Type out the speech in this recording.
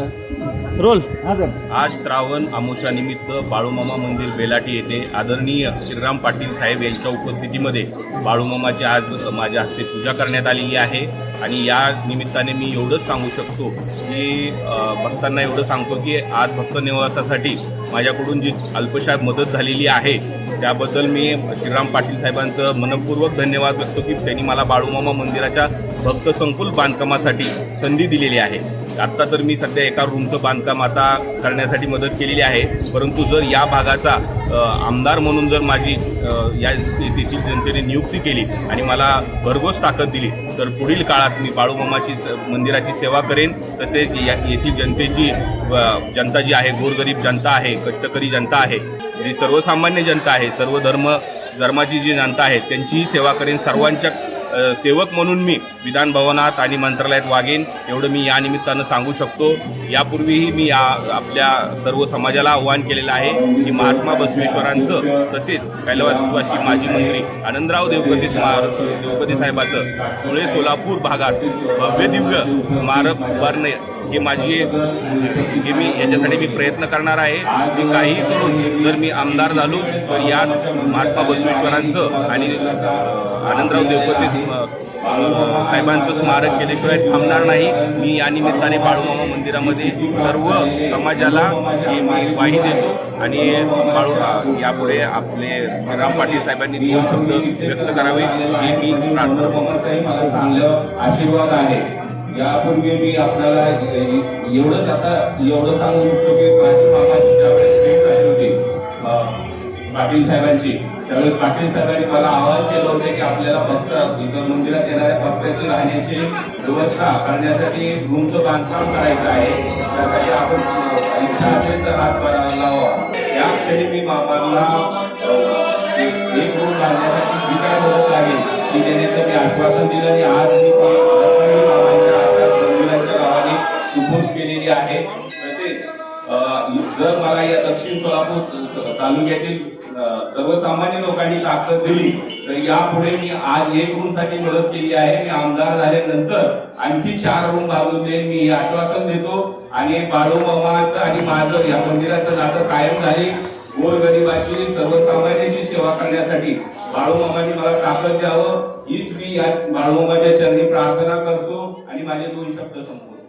Role. हा sir. आज श्रावण आमोशानिमित्त बाळूमामा मंदिर बेलाटी येथे आदरणीय श्रीराम पाटील साहेब यांच्या उपस्थितीमध्ये बाळूमामाची आज माझ्या हस्ते पूजा करण्यात आलेली आहे. आणि या निमित्ताने मी एवढंच सांगू शकतो की भक्तांना एवढं सांगतो की आज भक्त निवासासाठी माझ्याकडून जी अल्पशा मदत झालेली आहे त्याबद्दल मी श्रीराम पाटील साहेबांचं मनपूर्वक धन्यवाद व्यक्त की त्यांनी मला बाळूमामा मंदिराच्या भक्त संकुल बांधकामासाठी संधी दिलेली आहे. आत्ता तर मी सध्या एका रूमचं बांधकाम आता करण्यासाठी मदत केलेली आहे. परंतु जर या भागाचा आमदार म्हणून जर माझी या तेथील जनतेने नियुक्ती केली आणि मला भरघोस ताकद दिली तर पुढील काळात मी बाळूमामाची स- मंदिराची सेवा करेन. तसेच या येथील जनतेची जनता जी आहे गोरगरीब जनता आहे कष्टकरी जनता आहे जी सर्वसामान्य जनता आहे सर्व धर्म धर्माची जी जनता आहे त्यांचीही सेवा करेन. सर्वांच्या सेवक म्हणून मी विधान भवनात आणि मंत्रालयात वागेन एवढं मी या निमित्तानं सांगू शकतो. यापूर्वीही मी या आपल्या सर्व समाजाला आव्हान केलेलं आहे की महात्मा बसवेश्वरांचं तसेच कैलासवासी माजी मंत्री आनंदराव देवकते स्मारक देवकते साहेबाचं धुळे सोलापूर भागात भव्य दिव्य स्मारक उभारणे हे माझी हे मी याच्यासाठी मी प्रयत्न करणार आहे मी काही करून जर मी आमदार झालो तर या महात्मा बसवेश्वरांचं आणि आनंदराव देवपती साहेबांचं स्मारक केल्याशिवाय थांबणार नाही. मी या निमित्ताने बाळूमामा मंदिरामध्ये सर्व समाजाला हे मी ग्वाही देतो आणि बाळू यापुढे आपले राम पाटील साहेबांनी नियम शब्द व्यक्त करावे हे मी प्रार्थना आशीर्वाद आहे. यापूर्वी मी आपल्याला एवढंच आता एवढं सांगू शकतो की माझी मामाची ज्यावेळेस भेट झाली होती पाटील साहेबांची त्यावेळेस पाटील साहेबांनी मला आवाहन केलं होतं की आपल्याला फक्त इथं मंदिरात येणाऱ्या भक्तांची राहण्याची व्यवस्था करण्यासाठी रूमचं बांधकाम करायचं आहे. त्यासाठी आपण इच्छा असेल तर हातभार लावा. या क्षणी मी मामांना एक एक रूम बांधण्यासाठी जी काय मदत लागेल ती देण्याचं मी आश्वासन दिलं आणि आज मी सुपूर्द केलेली आहे. तसेच जर मला या दक्षिण सोलापूर तालुक्यातील सर्वसामान्य लोकांनी ताकद दिली तर यापुढे मी आज एक रूमसाठी मदत केली आहे. मी आमदार झाल्यानंतर आणखी चार रूम बांधून देईन मी आश्वासन देतो. आणि बाळू मामाचं आणि माझं या मंदिराचं नातं कायम झाली. गोरगरिबाची सर्वसामान्याची सेवा करण्यासाठी बाळूमामाने मला ताकद द्यावं. हीच मी या बाळूमामाच्या चरणी प्रार्थना करतो. आणि माझे दोन शब्द संपवतो.